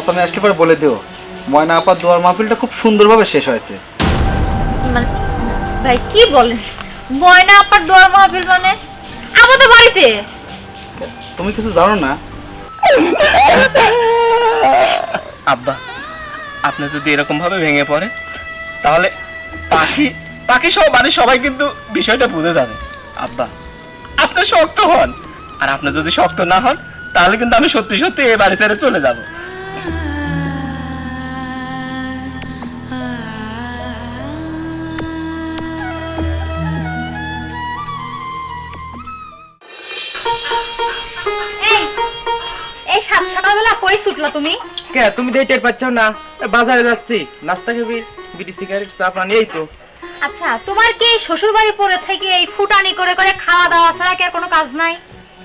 চাচামে আসলে পরে বলে দিও। ময়না আপার দোয়ার মাহফিলটা খুব সুন্দরভাবে শেষ হয়েছে। মানে ভাই কি বলেন? ময়না আপার দোয়ার মাহফিল মানে? আমাদের বাড়িতে? তুমি কিছু জানো না? আব্বা আপনি যদি এরকম ভাবে ভেঙে পড়ে তাহলে পাখি পাখি সব বাড়ির সবাই কিন্তু বিষয়টা বুঝে যাবে। আব্বা আপনি শক্ত হন। আর আপনি যদি শক্ত না হন তাহলে কিন্তু আমি সত্যি সত্যি এই বাড়ি ছেড়ে চলে যাব। সাত সকালবেলা কই ছুটলা তুমি? কে তুমি দেখতে পাচ্ছ না। বাজারে যাচ্ছি। নাস্তা খাবি বিড়ি সিগারেট চা পানি এই তো। আচ্ছা তোমার কি শ্বশুর বাড়ি পরে থেকে এই ফুটানি করে করে খাওয়া দাওয়া ছাড়া কি আর কোনো কাজ নাই?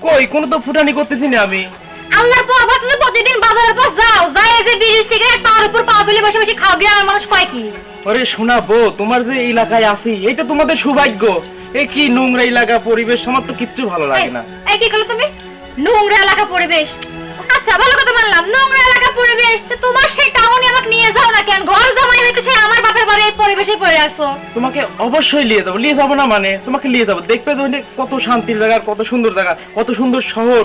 কই কোনো তো ফুটানি করতেছি না আমি। আল্লাহর পর যে প্রতিদিন বাজারের পাশ যাও। যাই এই যে বিড়ি সিগারেট উপর পা তুলে বসে বসে খাও গ্রামের মানুষ কয় কি? ওরে শোনা বউ তোমার যে এলাকায় আছি এই তো তোমাদের সৌভাগ্য। এ কি নোংরা এলাকা পরিবেশ আমার তো কিচ্ছু ভালো লাগে না। এই কি করল তুমি? নোংরা এলাকা পরিবেশ। আচ্ছা ভালো কথা মানলাম নোংরা এলাকা পরিবেশ তোমার সেই টাউনে আমাকে নিয়ে যাও না কেন? ঘর জামাই হইতে সে আমার বাপের বাড়ি এই পরিবেশে পড়ে আসো তোমাকে অবশ্যই নিয়ে যাব। নিয়ে যাব না মানে? তোমাকে নিয়ে যাব। দেখবে তো এখানে কত শান্তির জায়গা কত সুন্দর জায়গা কত সুন্দর শহর।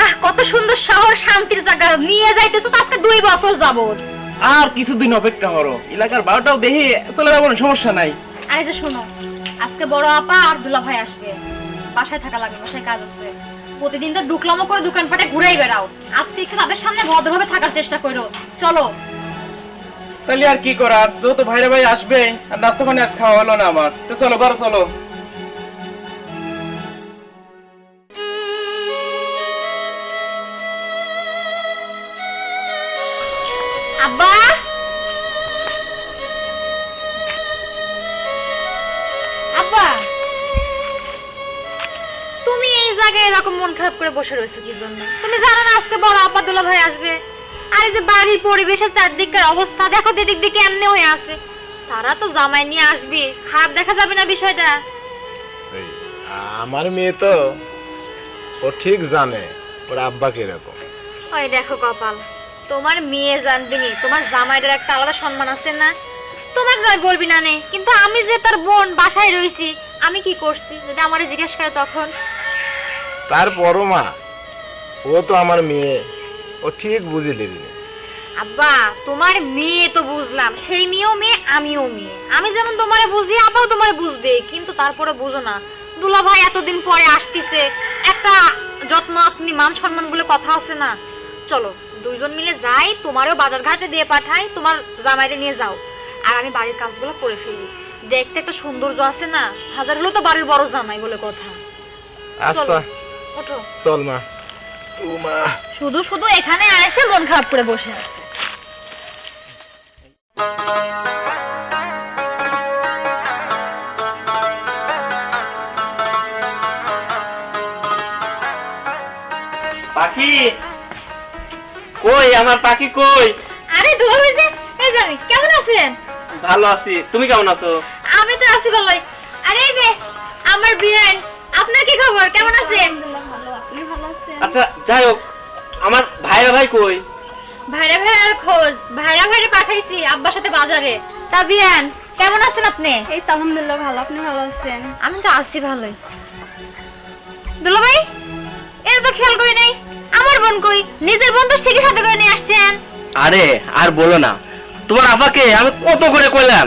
আহ কত সুন্দর শহর শান্তির জায়গা। নিয়ে যাইতেছো তো আজকে দুই বছর যাবত আর কিছুদিন অপেক্ষা করো। এলাকার বারোটাও দেখে চলে যাব সমস্যা নাই। আরে যে শোনো আজকে বড় আপা আর দুলা ভাই আসবে। বাসায় থাকা লাগবে বাসায় কাজ আছে। প্রতিদিন তো ডুকলামো করে দোকানপাটে ঘুরেই বেড়াও। আজকে একটু তাদের সামনে ভদ্রভাবে থাকার চেষ্টা করো। চলো। তাহলে আর কি করার? যত ভাইরা ভাই আসবে, আর নাস্তা পানি আজ খাওয়া হলো না আমার। তো চলো, ঘরে চলো। করে বসে রয়েছো কি জন্য? তুমি জানো না আজকে বড় আপা দুলা ভাই আসবে? আর এই যে বাড়ির পরিবেশের চারদিকের অবস্থা দেখো দিদিক দিকে এমনি হয়ে আছে। তারা তো জামাই নিয়ে আসবে খারাপ দেখা যাবে না বিষয়টা? এই, আমার মেয়ে তো ও ঠিক জানে ওর আব্বা কীরকম। ওই দেখো কপাল তোমার মেয়ে জানবি নি তোমার জামাইটার একটা আলাদা সম্মান আছে না? তোমাকে নয় বলবি না নে কিন্তু আমি যে তোর বোন বাসায় রইছি আমি কি করছি? যদি আমারে জিজ্ঞেস করে তখন? তার বড় মা। ও তো আমার মেয়ে। ও ঠিক বুঝে দেবি আব্বা তোমার মেয়ে তো বুঝলাম। সেই মেয়েও মেয়ে আমিও মেয়ে। আমি যেমন তোমারে বুঝি আব্বাও তোমারে বুঝবে। কিন্তু তারপরে বুঝো না। দুলা ভাই এতদিন পরে আসতিছে। একটা যত্ন আপনি মান সম্মান বলে কথা আছে না। চলো দুইজন মিলে যাই তোমারও বাজার ঘাটে দিয়ে পাঠাই তোমার জামাইরে নিয়ে যাও। আর আমি বাড়ির কাজগুলো করে ফেলি। দেখতে একটা সৌন্দর্য আছে না? হাজার হলো তো বাড়ির বড় জামাই বলে কথা। আচ্ছা। ওঠো। চল মা। ও মা। শুধু শুধু এখানে এসে মন খারাপ করে বসে আছে। পাখি? কই আমার পাখি কই? আরে দোয়া হয়েছে এই যাবি কেমন আছেন? ভালো আছি। তুমি কেমন আছো? আমি তো আছি ভালোই। আরে এই যে আমার বিয়ান আপনার কি খবর? কেমন আছেন? আচ্ছা যাই হোক আমার ভাইরা ভাই কই? ভাইরা ভাইরার খোঁজ। ভাইরা ভাইরা পাঠাইছি আব্বার সাথে বাজারে। তা বিয়ান কেমন আছেন আপনি? এই তো আলহামদুলিল্লাহ ভালো আপনি ভালো আছেন? আমি তো আছি ভালোই। দুলো ভাই এটা তো খেয়াল করি নাই। আমার বোন কই? নিজের বোন তো ঠিকই সাথে করে নিয়ে আসছেন। আরে আর বলো না তোমার আপাকে আমি কত করে কইলাম?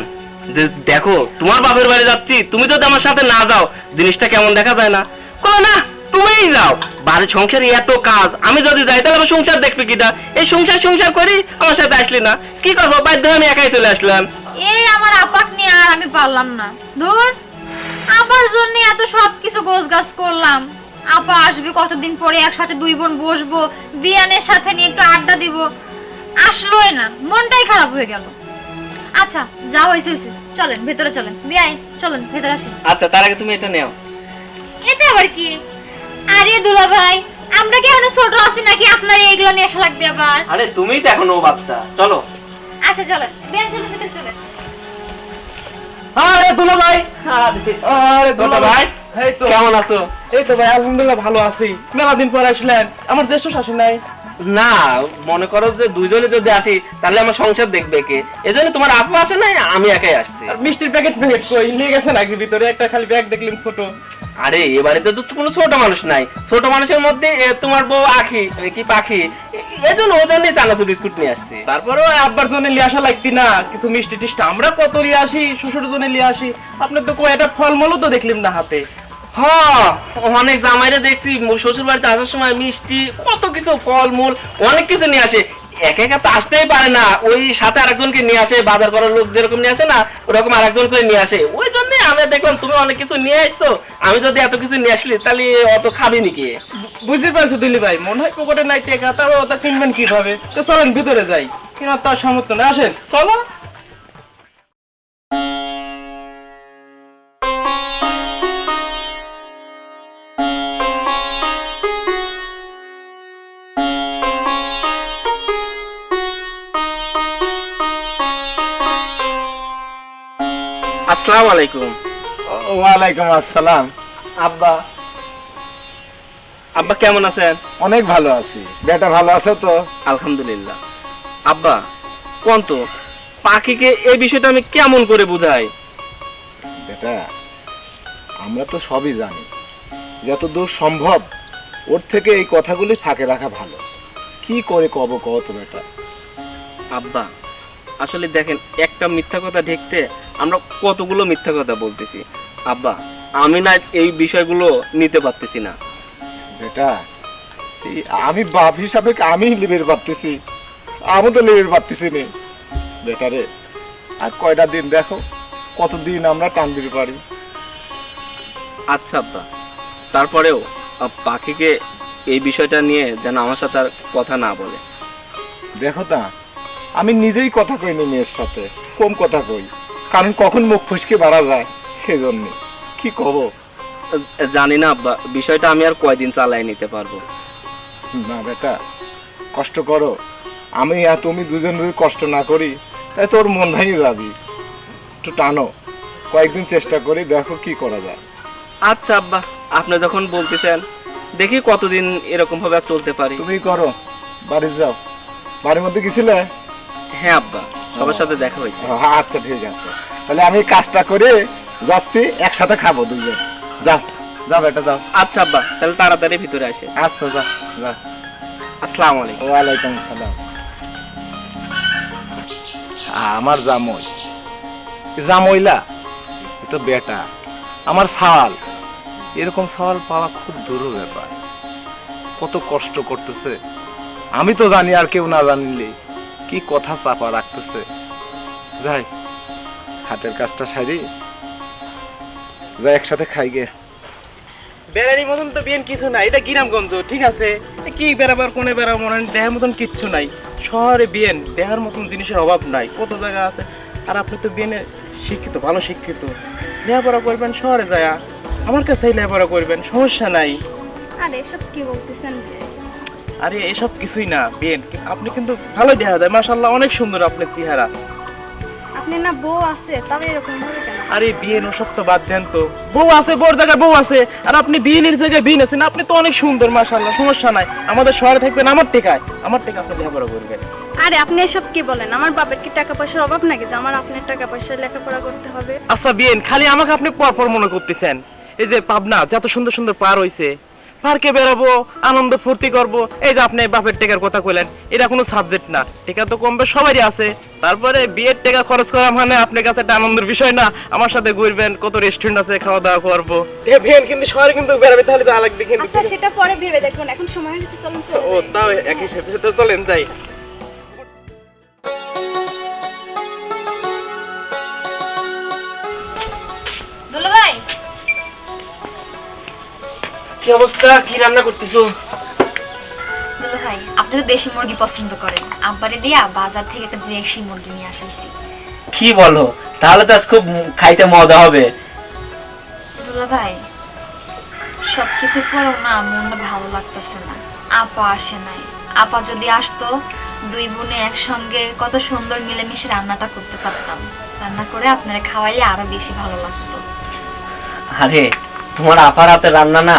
যে দেখো তোমার বাপের বাড়ি যাচ্ছি তুমি যদি আমার সাথে না যাও জিনিসটা কেমন দেখা যায় না? কলো না তুমিই যাও। বাড়ির সংসারে এত কাজ আমি যদি যাই তাহলে আমার সংসার দেখবে কিটা? এই সংসার সংসার করি আমার সাথে আসলি না। কি করব? বাধ্য আমি একাই চলে আসলাম। এই আমার আপাক নিয়ে আর আমি পারলাম না। ধুর আপার জন্য এত সব কিছু গোছ গাছ করলাম। আপা আসবে কতদিন পরে একসাথে দুই বোন বসবো বিয়ানের সাথে নিয়ে একটু আড্ডা দিব। আসলোই না মনটাই খারাপ হয়ে গেল। আচ্ছা যা হয়েছে হয়েছে। চলেন ভেতরে চলেন। বিয়াই চলেন ভেতরে আসেন আচ্ছা তার আগে তুমি এটা নেও। এতে আবার কি? আরে দুলা ভাই আমরা কি এখনও ছোট আছি নাকি আপনার এইগুলো নিয়ে আসা লাগবে আবার? আরে তুমিই তো এখনও বাচ্চা চলো। আচ্ছা চলেন। বিয়ান চলেন ভেতরে চলেন। আরে দুলা ভাই আরে দুলা ভাই ভাই এই তো। কেমন আছো? এই তো ভাই আলহামদুলিল্লাহ ভালো আছি। মেলা দিন পর আসলেন। আমার জ্যেষ্ঠ শাশুড়ি নাই। না মনে করো যে দুইজনে যদি আসি তাহলে আমার সংসার দেখবে কে। এজন্য তোমার আপু আসে নাই আমি একাই আসছি। মিষ্টির প্যাকেট প্যাকেট কই? নিয়ে গেছে নাকি ভিতরে একটা খালি ব্যাগ দেখলাম ছোট। আরে এবারে তো কোনো ছোট মানুষ নাই। ছোট মানুষের মধ্যে তোমার বউ আখি কি পাখি? এ- এজন্য ওজন্য চানাচুর বিস্কুট নিয়ে আসছি। তারপরেও আব্বার জন্য লিয়ে আসা লাগতি না কিছু মিষ্টি টিষ্টি। আমরা কত লিয়ে আসি শ্বশুর জন্য লিয়ে আসি। আপনার তো কয়টা ফলমূলও তো দেখলাম না হাতে। হ্যাঁ অনেক জামাইরে দেখছি শ্বশুর বাড়িতে আসার সময় মিষ্টি কত কিছু ফলমূল অনেক কিছু নিয়ে আসে। একা একা তো আসতেই পারে না। ওই সাথে আরেকজনকে নিয়ে আসে বাজার করার লোক যেরকম নিয়ে আসে না ওরকম আরেকজন করে নিয়ে আসে। ওই জন্য আমি দেখলাম তুমি অনেক কিছু নিয়ে আসছো আমি যদি এত কিছু নিয়ে আসলি তাহলে অত খাবি নাকি বুঝতে পারছ দিলি ভাই মনে হয় পকেটে নাই টেকা তারপর ওটা কিনবেন কীভাবে? তো চলেন ভিতরে যাই। কেনার তার সামর্থ্য না আসেন। চলো। আসসালামু আলাইকুম। ওয়ালাইকুম আসসালাম। আব্বা। আব্বা কেমন আছেন? অনেক ভালো আছি। বেটা ভালো আছে তো? আলহামদুলিল্লাহ। আব্বা কোন তো? পাখিকে এই বিষয়টা আমি কেমন করে বুঝাই? বেটা আমরা তো সবই জানি যতদূর সম্ভব ওর থেকে এই কথাগুলি ফাঁকে রাখা ভালো। কি করে কব কব তো বেটা? আব্বা আসলে দেখেন একটা মিথ্যা কথা ঢেকতে আমরা কতগুলো মিথ্যা কথা বলতেছি। আব্বা আমি না এই বিষয়গুলো নিতে পারতেছি না। বেটা আমি বাপ হিসাবে আমি লিবের পারতেছি আমি তো লিবের পারতেছি নে। বেটা রে আর কয়টা দিন দেখো কতদিন আমরা টান দিতে পারি। আচ্ছা আব্বা তারপরেও পাখিকে এই বিষয়টা নিয়ে যেন আমার সাথে আর কথা না বলে। দেখো তা আমি নিজেই কথা কই নি মেয়ের সাথে। কম কথা কই। কারণ কখন মুখ ফুসকে বাড়া যায় সেজন্য। কি কব? জানি না আব্বা। বিষয়টা আমি আর কয়দিন চালাই নিতে পারব। না বেটা কষ্ট করো। আমি আর তুমি দুজন যদি কষ্ট না করি তাই তোর মন ভেঙে যাবি। একটু টানো। কয়েকদিন চেষ্টা করি দেখো কি করা যায়। আচ্ছা আব্বা। আপনি যখন বলতেছেন দেখি কতদিন এরকম ভাবে আর চলতে পারি। তুমি করো। বাড়ি যাও। বাড়ির মধ্যে গেছিলে? হ্যাঁ আব্বা সবার সাথে দেখা হয়েছে। হ্যাঁ, আচ্ছা ঠিক আছে। তাহলে আমি কাজটা করে যাচ্ছি একসাথে খাব দুজন যাও বেটা যাও আচ্ছা আব্বা তাহলে তাড়াতাড়ি ভিতরে আসে। আচ্ছা যা যা। আসসালামু আলাইকুম। ওয়ালাইকুম সালাম আমার জামই। জামইলা তো বেটা। আমার সাওয়াল এরকম সওয়াল পাওয়া খুব দূর ব্যাপার। কত কষ্ট করতেছে। আমি তো জানি আর কেউ না জানলে। কি কথা চাপা রাখতেছে? যাই হাতের কাজটা সারি। যাই একসাথে খাই গে। বেড়ারি মতন তো বিয়েন কিছু নাই এটা গ্রামগঞ্জ ঠিক আছে? কি বেড়াবার কোনে বেড়াবার মনে দেহের মতন কিচ্ছু নাই। শহরে বিয়েন দেহার মতন জিনিসের অভাব নাই। কত জায়গা আছে? আর আপনি তো বিয়েনে শিক্ষিত ভালো শিক্ষিত। লেখাপড়া করবেন শহরে যায়। আমার কাছ থেকে লেখাপড়া করবেন সমস্যা নাই। আর এসব কি বলতেছেন? আরে এসব কিছুই না বিয়েন আপনি কিন্তু ভালোই দেখা যায়। মাশাল্লাহ অনেক সুন্দর আপনার চেহারা। আপনি না বউ আছে তবে এরকম হবে কেন? আরে বিয়েন ওসব তো বাদ দেন তো। বউ আছে বউর জায়গায় বউ আছে। আর আপনি বিয়েনের জায়গায় বিয়ে আছেন আপনি তো অনেক সুন্দর মাশাল্লাহ সমস্যা নাই। আমাদের শহরে থাকবেন আমার টেকায়। আমার টেকা আপনি লেখাপড়া করবেন। আরে আপনি এসব কি বলেন? আমার বাপের কি টাকা পয়সার অভাব নাকি যে আমার আপনার টাকা পয়সা লেখাপড়া করতে হবে? আচ্ছা বিয়েন খালি আমাকে আপনি পর পর মনে করতেছেন। এই যে পাবনা যত সুন্দর সুন্দর পার হইছে। পার্কে বেরোবো? আনন্দ ফুর্তি করব? এই যে আপনি বাপের টেকার কথা কইলেন এটা কোনো সাবজেক্ট না। টেকা তো কমবে সবারই আছে। তারপরে বিয়ের টাকা খরচ করা মানে আপনার কাছে একটা আনন্দের বিষয় না। আমার সাথে ঘুরবেন কত রেস্টুরেন্ট আছে খাওয়া দাওয়া করব। এ বিয়েন কিন্তু শহরে কিন্তু বেরোবে তাহলে যা লাগবে কিন্তু। আচ্ছা সেটা পরে ভেবে দেখুন এখন সময় হয়েছে চলুন চলে ও তাও একই সাথে তো চলেন যাই। কি অবস্থা? কি রান্না করতেছো? ভাই আপনি তো দেশি মুরগি পছন্দ করেন। আব্বারে দিয়া বাজার থেকে একটা দেশি মুরগি নিয়ে আসাইছি। কি বলো? তাহলে তো আজ খুব খাইতে মজা হবে। দুলো ভাই সব কিছুর পরেও না মনটা ভালো লাগতেছে না। আপা আসে নাই। আপা যদি আসতো দুই বোনে একসঙ্গে কত সুন্দর মিলেমিশে রান্নাটা করতে পারতাম। রান্না করে আপনারা খাওয়াইলে আরও বেশি ভালো লাগতো। আরে তোমার আপার হাতে রান্না না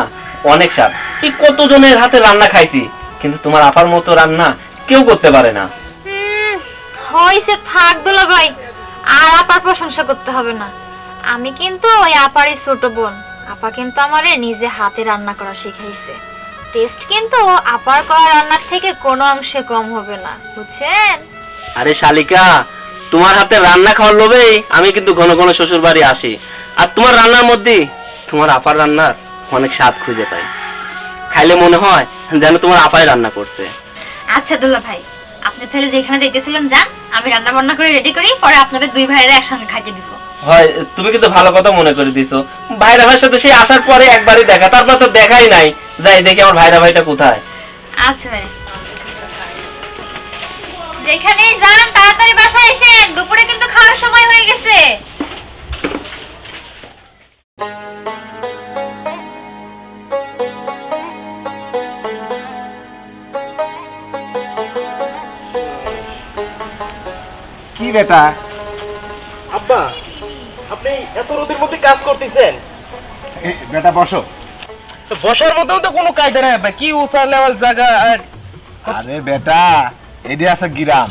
অনেক স্বাদ। এই কতজনের হাতে রান্না খাইছি কিন্তু তোমার আপার মতো রান্না কেউ করতে পারে না। হইছে থাক দুলা ভাই আর আপার প্রশংসা করতে হবে না। আমি কিন্তু ওই আপারই ছোট বোন আপা কিন্তু আমারে নিজে হাতে রান্না করা শিখাইছে। টেস্ট কিন্তু আপার করা রান্নার থেকে কোনো অংশে কম হবে না বুঝছেন? আরে শালিকা তোমার হাতে রান্না খাওয়ার লোভেই আমি কিন্তু ঘন ঘন শ্বশুর বাড়ি আসি। আর তোমার রান্নার মধ্যে তোমার আপার রান্নার অনেক স্বাদ খুঁজে পাই। খাইলে মনে হয় যেন তোমার আপাই রান্না করছে। আচ্ছা দুলা ভাই আপনি তাহলে যেখানে যাইতেছিলেন যান আমি রান্না বান্না করে রেডি করি পরে আপনাদের দুই ভাইয়েরা একসঙ্গে খাইতে দিব। হয় তুমি কিন্তু ভালো কথা মনে করে দিছো। ভাইরা ভাইয়ের সাথে সেই আসার পরে একবারই দেখা তারপর তো দেখাই নাই। যাই দেখি আমার ভাইরা ভাইটা কোথায়। আচ্ছা ভাই। যেখানেই যান তাড়াতাড়ি বাসায় এসেন দুপুরে কিন্তু খাওয়ার সময় হয়ে গেছে। বেটা আব্বা আপনি এত রোদের মধ্যে কাজ করতেছেন। বেটা বসো। বসার মধ্যেও তো কোনো কায়দা নাই আব্বা কি উঁচা লেভেল জায়গা আর আরে বেটা আছে গিরাম।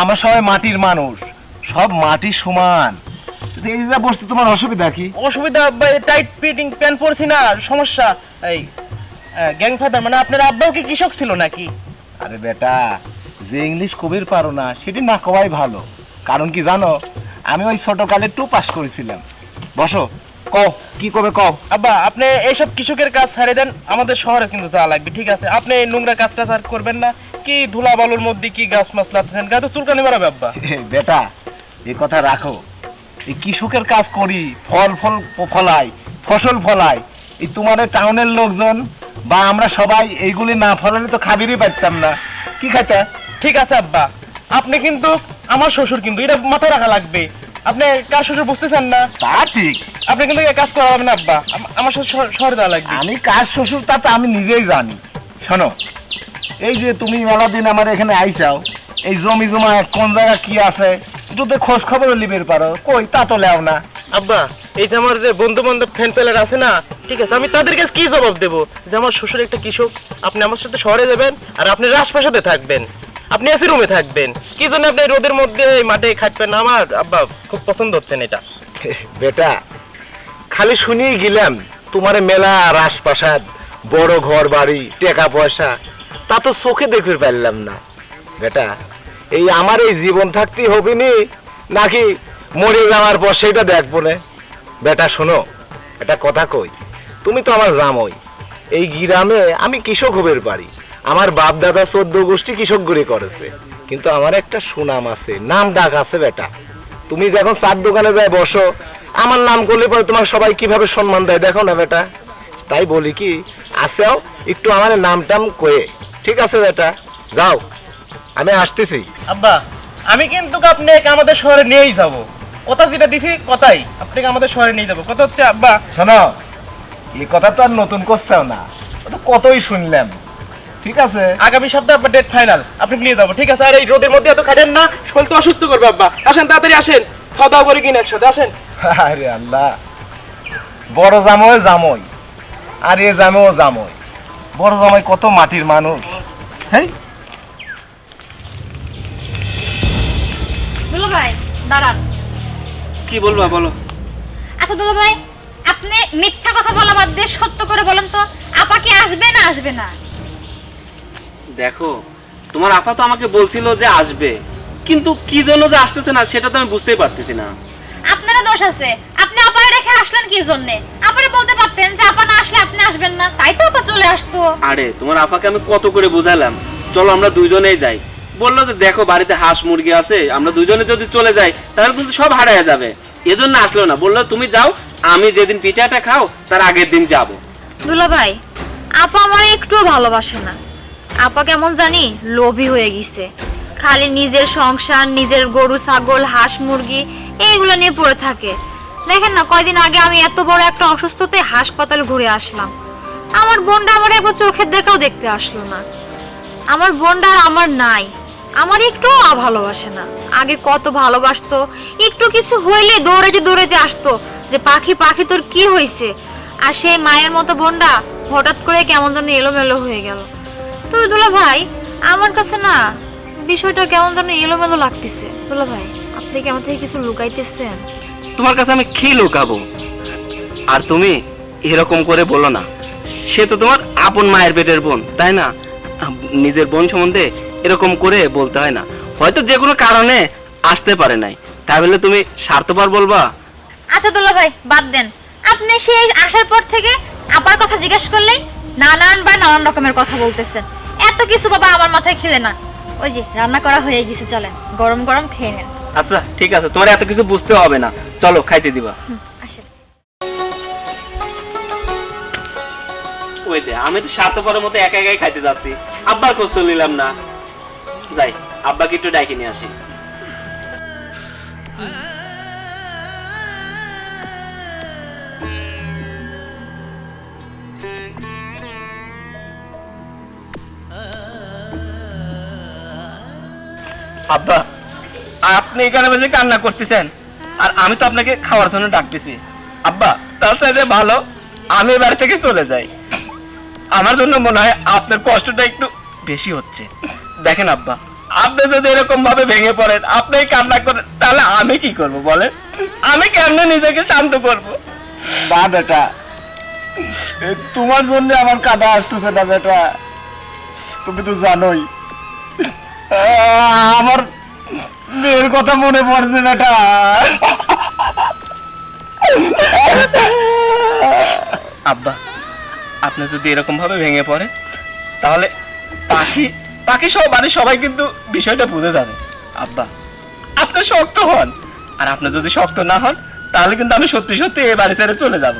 আমরা সবাই মাটির মানুষ সব মাটি সমান। তো এই যা বসতে তোমার অসুবিধা কি? অসুবিধা আব্বা টাইট ফিটিং প্যান্ট পরছি না সমস্যা এই গ্যাং ফাদার মানে আপনার আব্বাও কি কৃষক ছিল নাকি? আরে বেটা যে ইংলিশ কবির পারো না সেটি না কওয়াই ভালো। কারণ কি জানো? আমি ওই ছোটকালে টু পাস করেছিলাম। বসো কও কি করবে কও? আব্বা আপনি এইসব কৃষকের কাজ ছাড়ে দেন আমাদের শহরে কিন্তু যাওয়া লাগবে ঠিক আছে? আপনি এই নোংরা কাজটা আর করবেন না। কি ধুলা বালুর মধ্যে কি গাছ মাছ লাগতেছেন তো চুলকানি মারাবে আব্বা। বেটা এই কথা রাখো। এই কৃষকের কাজ করি ফল ফল ফলাই ফসল ফলাই। এই তোমার টাউনের লোকজন বা আমরা সবাই এইগুলি না ফলালে তো খাবিরই পারতাম না। কি খাইতা? ঠিক আছে আব্বা। আপনি কিন্তু আমার শ্বশুর কিন্তু এটা মাথায় রাখা লাগবে। আপনি কার শ্বশুর বুঝতেছেন না? তা ঠিক। আপনি কিন্তু কাজ করা হবে না আব্বা। আম- আমার সাথে শহর- শহরে যাওয়া লাগবে। আমি কার শ্বশুর তা তো আমি নিজেই জানি। শোনো এই যে তুমি মেলা দিন আমার এখানে আইসাও এই জমি জমা কোন জায়গা কি আছে একটু তো খোঁজ খবর লিবের পারো কই তা তো লেও না। আব্বা এই যে আমার যে বন্ধু বান্ধব ফ্যান পেলার আছে না ঠিক আছে আমি তাদের কাছে কি জবাব দেবো? যে আমার শ্বশুর একটা কৃষক আপনি আমার সাথে শহরে যাবেন আর আপনি রাজপ্রাসাদে থাকবেন। আপনি এসি রুমে থাকবেন। কি জন্য আপনি রোদের মধ্যে মাঠে খাটবেন? আমার আব্বা খুব পছন্দ হচ্ছেন এটা। বেটা, খালি শুনিয়ে গেলাম, তোমার মেলা রাজপ্রাসাদ, বড় ঘর বাড়ি টাকা পয়সা, তা তো চোখে দেখতে পারলাম না। বেটা, এই আমার এই জীবন থাকতেই হবে নি? নাকি মরে যাওয়ার পর সেটা দেখব না? বেটা, শোনো, একটা কথা কই, তুমি তো আমার জামই। এই গ্রামে আমি কৃষক হবের পারি আমার বাপ দাদা চোদ্দ গোষ্ঠী কৃষক কৃষকগুলি করেছে। কিন্তু আমার একটা সুনাম আছে। নাম ডাক আছে বেটা। তুমি যখন চার দোকানে যায় বসো, আমার নাম করলে পরে তোমার সবাই কীভাবে সম্মান দেয় দেখো না বেটা। তাই বলি কি, আসেও একটু আমার নাম টাম কয়ে। ঠিক আছে বেটা, যাও। আমি আসতেছি। আব্বা, আমি কিন্তু আপনাকে আমাদের শহরে নিয়েই যাব। কথা যেটা দিছি কথাই। আপনাকে আমাদের শহরে নিয়ে যাব। কথা হচ্ছে, আব্বা, শোনো, এই কথা তো আর নতুন করছেও না। তো কতই শুনলাম। ঠিক আছে? আগামী সপ্তাহে আব্বা ডেট ফাইনাল আপনি নিয়ে যাব ঠিক আছে? আর এই রোদের মধ্যে এত খাটেন না শরীর তো অসুস্থ করবে আব্বা। আসেন তাড়াতাড়ি আসেন। খাওয়া দাওয়া করে কিনে একসাথে আসেন। আরে আল্লাহ। বড় জামই জামই। আর এ জামেও জামই। বড় জামাই কত মাটির মানুষ। হ্যাঁ দুলা ভাই দাঁড়ান। কি বলবা বলো। আচ্ছা দুলা ভাই আপনি মিথ্যা কথা বলা বাদ দিয়ে সত্য করে বলেন তো আপা কি আসবে না আসবে না? দেখো তোমার আপা তো আমাকে বলছিল যে আসবে কিন্তু কি জন্য যে আসতেছে না সেটা তো আমি বুঝতেই পারতেছি না। আপনারও দোষ আছে। আপনি আপারে রেখে আসলেন কি জন্য? আপারে বলতে পারতেন যে আপা না আসলে আপনি আসবেন না তাই তো আপা চলে আসতো। আরে তোমার আপাকে আমি কত করে বোঝালাম চলো আমরা দুইজনেই যাই। বলল যে দেখো বাড়িতে হাঁস মুরগি আছে আমরা দুজনে যদি চলে যাই তাহলে কিন্তু সব হারায় যাবে। এজন্য আসলো না। বলল তুমি যাও আমি যেদিন পিঠাটা খাও তার আগের দিন যাব। দুলা ভাই আপা আমার একটুও ভালোবাসে না। আপা কেমন জানি লোভী হয়ে গেছে। খালি নিজের সংসার, নিজের গরু, ছাগল, হাঁস, মুরগি এইগুলো নিয়ে পড়ে থাকে। দেখেন না, কয়দিন আগে আমি এত বড় একটা অসুস্থতে হাসপাতাল ঘুরে আসলাম। আমার বোনটা আমার একবার চোখের দেখাও দেখতে আসলো না। আমার বোনটা আমার নাই। আমার একটু ভালোবাসে না। আগে কত ভালোবাসতো, একটু কিছু হইলে দৌড়াতে দৌড়াতে আসতো যে, পাখি পাখি, তোর কি হয়েছে আর সেই মায়ের মতো বোনটা হঠাৎ করে কেমন যেন এলোমেলো হয়ে গেল। তবে দুলা ভাই আমার কাছে না বিষয়টা কেমন যেন এলোমেলো লাগতেছে। দুলা ভাই আপনি কি আমার থেকে কিছু লুকাইতেছেন? তোমার কাছে আমি কি লুকাবো? আর তুমি এরকম করে বলো না। সে তো তোমার আপন মায়ের পেটের বোন তাই না? নিজের বোন সম্বন্ধে এরকম করে বলতে হয় না। হয়তো যে কোনো কারণে আসতে পারে নাই। তাই বলে তুমি স্বার্থপর বলবা? আচ্ছা দুলা ভাই বাদ দেন। আপনি সেই আসার পর থেকে আবার কথা জিজ্ঞেস করলেই নানান বা নানান রকমের কথা বলতেছেন। এত কিছু বাবা আমার মাথায় খেলে না। ওই যে রান্না করা হয়ে গেছে চলেন। গরম গরম খেয়ে নেন। আচ্ছা ঠিক আছে। তোমার এত কিছু বুঝতে হবে না। চলো খাইতে দিবা। আসেন। ওই দে আমি তো স্বার্থপরের মতো একা একাই খাইতে যাচ্ছি। আব্বার খোঁজ তো নিলাম না। যাই আব্বাকে একটু ডাইকে নিয়ে আসি। আব্বা আপনি এখানে বসে কান্না করতেছেন। আর আমি তো আপনাকে খাওয়ার জন্য ডাকতেছি। আব্বা তার সাথে ভালো। আমি বাড়ি থেকে চলে যাই। আমার জন্য মনে হয় আপনার কষ্টটা একটু বেশি হচ্ছে। দেখেন আব্বা, আপনি যদি এরকম ভাবে ভেঙে পড়েন, আপনি কান্না করেন, তাহলে আমি কি করব বলেন? আমি কেমনে নিজেকে শান্ত করব? না বেটা তোমার জন্য আমার কাদা আসতেছে না বেটা। তুমি তো জানোই। আমার মেয়ের কথা মনে পড়ছে বেটা। আব্বা আপনি যদি এরকম ভাবে ভেঙে পড়ে তাহলে পাখি পাখি সব বাড়ির সবাই কিন্তু বিষয়টা বুঝে যাবে। আব্বা আপনি শক্ত হন। আর আপনি যদি শক্ত না হন তাহলে কিন্তু আমি সত্যি সত্যি এই বাড়ি ছেড়ে চলে যাব।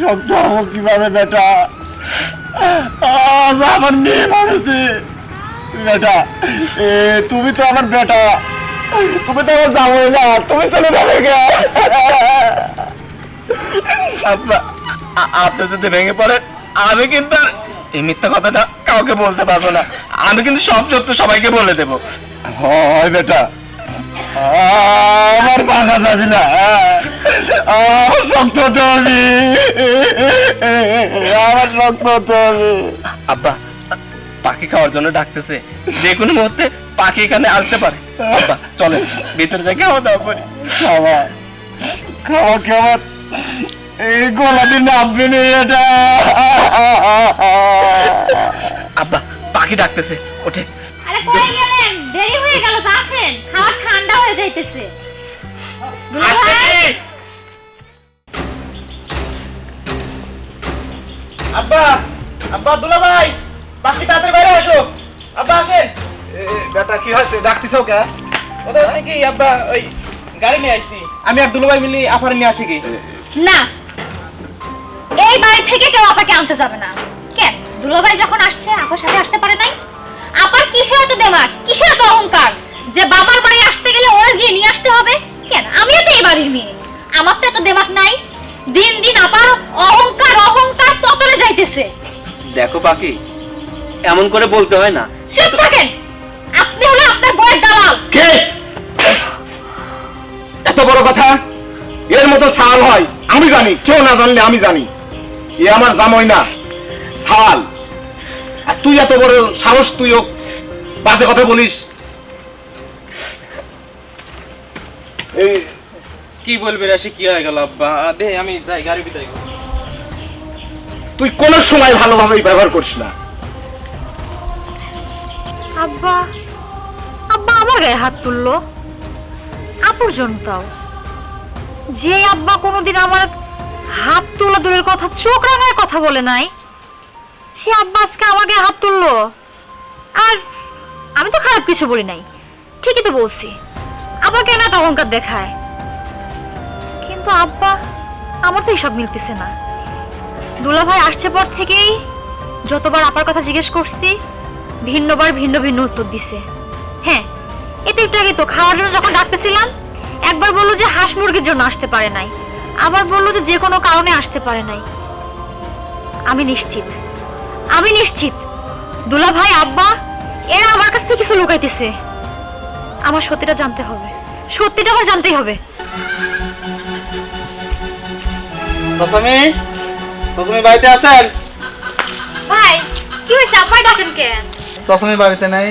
শক্ত হব কীভাবে বেটা? আমার মেয়ে মরেছে বেটা। এ তুমি তো আমার বেটা। তুমি তো আমার যাব না তুমি চলে যাবে আপনি যদি ভেঙে পড়েন আমি কিন্তু আর এই মিথ্যা কথাটা কাউকে বলতে পারব না। আমি কিন্তু সব সত্য সবাইকে বলে দেবো। হয় বেটা। আমার ভাঙা যাবি না। আমার শক্ত হতে হবে আমার শক্ত হতে হবে আব্বা পাখি খাওয়ার জন্য ডাকতেছে। যে কোনো মুহূর্তে পাখি এখানে আসতে পারে। আব্বা চলে ভিতরে যাই খাওয়া দাওয়া করি। খাওয়া খাওয়া আমার এই নামবে না এটা। আব্বা পাখি ডাকতেছে ওঠে। আরে কই গেলেন? দেরি হয়ে গেল তো আসেন। খাবার ঠান্ডা হয়ে যাইতেছে। আব্বা আব্বা দুলা ভাই বাকি তাড়াতাড়ি বাইরে আসো। আব্বা আসেন। বেটা কি হয়েছে? ডাকতিছ কে? ওটা হচ্ছে কি আব্বা ওই গাড়ি নিয়ে আসছি। আমি আর দুলা ভাই মিলে আফারে নিয়ে আসি কি? না। এই বাড়ি থেকে কেউ আপাকে আনতে যাবে না। কেন দুলাভাই যখন আসছে আপার সাথে আসতে পারে নাই? আপার কিসের এত দেমাগ কিসের এত অহংকার? যে বাবার বাড়ি আসতে গেলে ওরা গিয়ে নিয়ে আসতে হবে? কেন আমিও তো এই বাড়ির মেয়ে। আমার তো এত দেমাগ নাই। দিন দিন আপার অহংকার অহংকার ততলে যাইতেছে। দেখো পাখি এমন করে বলতে হয় না। চুপ থাকেন! আপনি হলো আপনার বইয়ের দালাল। কে? এত বড় কথা? এর মতো সাল হয় আমি জানি কেউ না জানলে আমি জানি। এ আমার জামই না সাল। আর তুই এত বড় সাহস তুইও বাজে কথা বলিস। এই কি বলবি রে সে কি হয়ে গেল আব্বা? দে আমি যাই গাড়ি বিদায় তুই কোন সময় ভালোভাবে ব্যবহার করিস না। আব্বা আব্বা আমার গায়ে হাত তুললো। আপর্জনতাও যে আব্বা কোনোদিন আমার হাত তোলা দূরের কথা, চোখ রাঙায় কথা বলে নাই, সে আব্বা আজকে গায়ে হাত তুললো। আর আমি তো খারাপ কিছু বলি নাই। ঠিকই তো বলছি আব্বা কেন এত অহংকার দেখায়। কিন্তু আব্বা, আমার তো এসব মিলতেছে না। দুলা ভাই আসছে পর থেকেই যতবার আপার কথা জিজ্ঞেস করছি ভিন্নবার ভিন্ন ভিন্ন উত্তর দিছে। হ্যাঁ এটা একটু আগে তো খাওয়ার জন্য যখন ডাকতেছিলাম একবার বলল যে হাঁস মুরগির জন্য আসতে পারে নাই। আবার বলল যে যে কোনো কারণে আসতে পারে নাই। আমি নিশ্চিত আমি নিশ্চিত দুলা ভাই আব্বা এরা আমার কাছ থেকে কিছু লুকাইতেছে। আমার সত্যিটা জানতে হবে সত্যিটা আমার জানতেই হবে। সসমি সসমি বাড়িতে আছেন? ভাই কি হয়েছে? আব্বাই ডাকেন কেন চাচামি বাড়িতে নাই?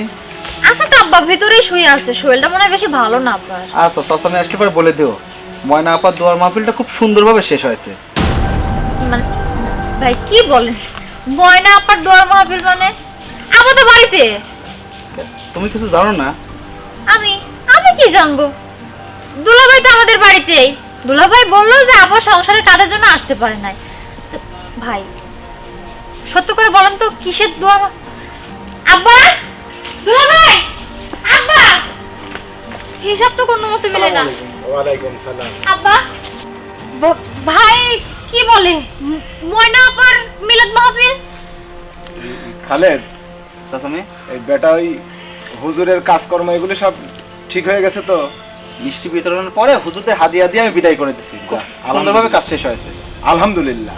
আচ্ছা তো আব্বা ভিতরেই শুয়ে আছে। শরীরটা মনে হয় বেশি ভালো না আব্বার আচ্ছা চাচামি আসলে পরে বলে দিও। ময়না আপার দোয়ার মাহফিলটা খুব সুন্দরভাবে শেষ হয়েছে। মানে ভাই কি বলেন? ময়না আপার দোয়ার মাহফিল মানে? তো বাড়িতে। তুমি কিছু জানো না? আমি আমি কি জানব? দুলাভাই তো আমাদের বাড়িতেই। দুলাভাই বলল যে আপা সংসারে কাজের জন্য আসতে পারে নাই। ভাই সত্য করে বলেন তো কিসের দোয়া আব্বা? দুলাভাই আব্বা! হিসাব তো কোনো মতে মিলে না। ওয়ালাইকুম সালাম। আব্বা ভাই কি বলে ময়না আপার মিলাদ মাহফিল? খালেদ চাচামি এই বেটা ওই হুজুরের কাজকর্ম এগুলো সব ঠিক হয়ে গেছে তো? মিষ্টি বিতরণের পরে হুজুরদের হাদিয়া দিয়ে আমি বিদায় করে দিছি। সুন্দরভাবে কাজ শেষ হয়েছে। আলহামদুলিল্লাহ।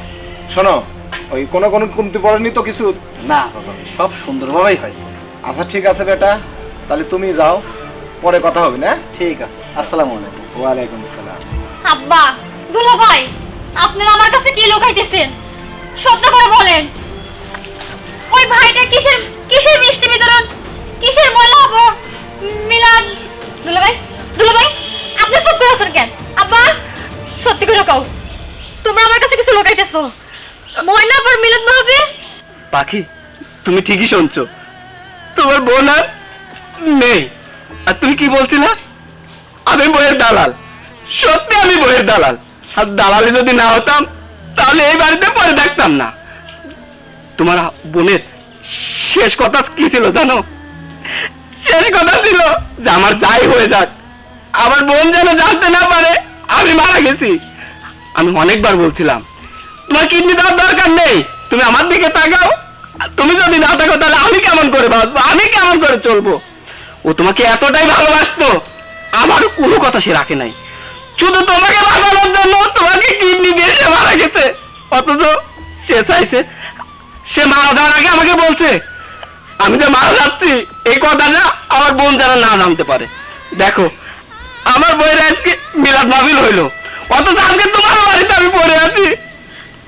শোনো ওই কোনো কোনো কমতি পড়েনি তো কিছু? না চাচামি সব সুন্দরভাবেই হয়েছে। আচ্ছা ঠিক আছে বেটা। তাহলে তুমি যাও পরে কথা হবে না? ঠিক আছে আসসালামু আলাইকুম। ওয়ালাইকুম সালাম আব্বা দুলাভাই আপনারা আমার কাছে কি লুকাইতেছেন? সত্য করে বলেন। ওই ভাইটা কিসের কিসের মিষ্টি বিতরণ? কিসের ময়লা হব মিলাদ দুলাভাই দুলাভাই আপনি সব করে আছেন কেন? আব্বা সত্যি করে কও। তোমরা আমার কাছে কিছু লুকাইতেছো? ময়না আবার মিলাদ মাহফিল পাখি, তুমি ঠিকই শুনছো। তোমার বোন আর নেই। আর তুমি কি বলছিলা? আমি বইয়ের দালাল। সত্যি আমি বইয়ের দালাল। আর দালালি যদি না হতাম, তাহলে এই বাড়িতে পরে না। তোমার বোনের শেষ কথা কি ছিল জানো? শেষ কথা ছিল যে আমার যাই হয়ে যাক। আমার বোন যেন জানতে না পারে, আমি মারা গেছি। আমি অনেকবার বলছিলাম, তোমার কিডনি দরকার নেই। তুমি আমার দিকে তাকাও। তুমি যদি না থাকো তাহলে আমি কেমন করে বাঁচবো? আমি কেমন করে চলবো? ও তোমাকে এতটাই ভালোবাসতো। আমার কোনো কথা সে রাখে নাই। শুধু তোমাকে বাঁচানোর জন্য তোমাকে কিডনি দিয়ে সে মারা গেছে। অথচ সে চাইছে, সে মারা যাওয়ার আগে আমাকে বলছে, আমি যে মারা যাচ্ছি, এই কথাটা আমার বোন যেন না জানতে পারে। দেখো, আমার বইয়ের আজকে মিলাদ মাহফিল হইল। অথচ আজকে তোমার বাড়িতে আমি পড়ে আছি।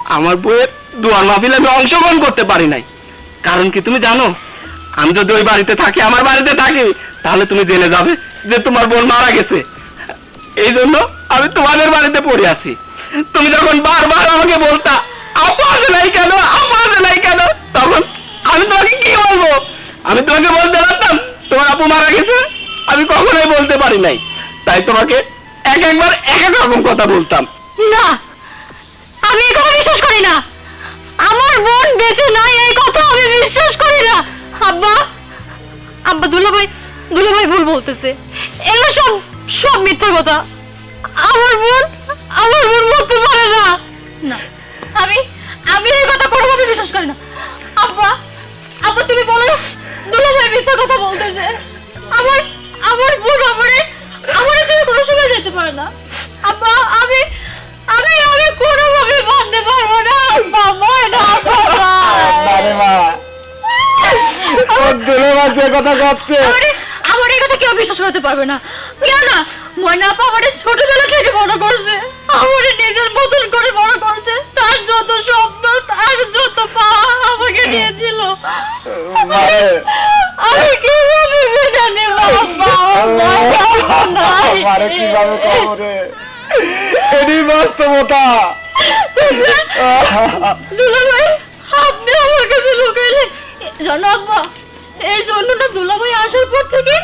আমার বইয়ের দুয়ার মাহফিলে আমি অংশগ্রহণ করতে পারি নাই। কারণ কি তুমি জানো, আমি যদি ওই বাড়িতে থাকি, আমার বাড়িতে থাকি, তাহলে তুমি জেনে যাবে যে তোমার বোন মারা গেছে। এই জন্য আমি তোমাদের বাড়িতে পড়ে আছি। তুমি যখন বারবার আমাকে বলতা, আপু নাই কেন? আপু নাই কেন? তখন আমি তোমাকে কি বলব? আমি তোমাকে বলতে পারতাম, তোমার আপু মারা গেছে? আমি কখনোই বলতে পারি নাই। তাই তোমাকে এক একবার এক এক রকম কথা বলতাম। না, আমি কথা বিশ্বাস করি না। আমার বোন বেঁচে নাই, এই কথা আমি বিশ্বাস করি না। আব্বা আব্বা, দুলাভাই দুলাভাই ভুল বলতেছে। এগুলো সব সব মিথ্যা কথা। আমার বোন আমার বোন মরতে পারে না। না, আমি আমি এই কথা কোনোভাবে বিশ্বাস করি না। আব্বা আব্বা, তুমি বলো, দুলাভাই মিথ্যা কথা বলতেছে। আমার আমার বোন আমারে, আমার ছেড়ে কোনো সময় যেতে পারে না। আব্বা, আমি কোনোভাবে মানতে পারব না। আব্বা ময়না বাবা। আরে মা ওর দুলে যে কথা করছে আমার এই কথা কেউ বিশ্বাস করতে পারবে না। কেউ না ময়না আপা আমারে ছোটবেলা থেকে বড় করছে। আমারে নিজের মতন করে বড় করছে। তার যত স্বপ্ন তার যত পাওয়া আমাকে দিয়েছিল। আমি কীভাবে মেনে নেব? আব্বা। মারে কীভাবে এটি বাস্তবতা। দুলাভাই আপনি আমার কাছে লুকাইলেন। জানো আব্বা এই জন্য না দুলাভাই আসার পর থেকে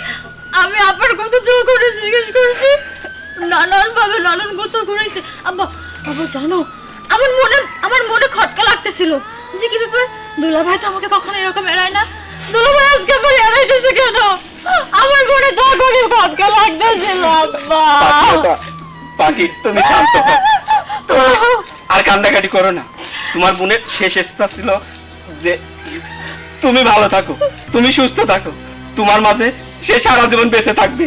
আমি আপনার কথা জোর করে জিজ্ঞেস করছি। নানান ভাবে নানান কথা করেছে আব্বা আব্বা জানো আমার মনে আমার মনে খটকা লাগতেছিল। যে কি ব্যাপার? দুলাভাই তো আমাকে কখনো এরকম এড়ায় না। দুলাভাই আজকে আমার এড়াইতেছে কেন? আমার মনে দা করে খটকা লাগতেছিল আব্বা। পাখি তুমি শান্ত হও। আর কান্দাকাটি করো না। তোমার বোনের শেষ ইচ্ছা ছিল যে তুমি ভালো থাকো তুমি সুস্থ থাকো। তোমার মাঝে সে সারা জীবন বেঁচে থাকবে।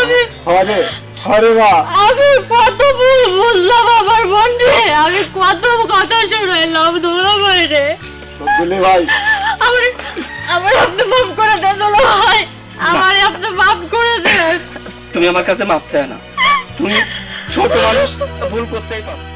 আমি হরে হরে মা। আমি কত ভুল বুঝলাম আমার বোনরে আমি কত কথা শুনাইলাম দোলা ভাই রে। দুলে ভাই? আমার আমার আপনি মাফ করে দেন দোলা ভাই। আমার আপনি মাফ করে দেন। তুমি আমার কাছে মাপ চায় না। তুমি ছোট মানুষ ভুল করতেই পারো।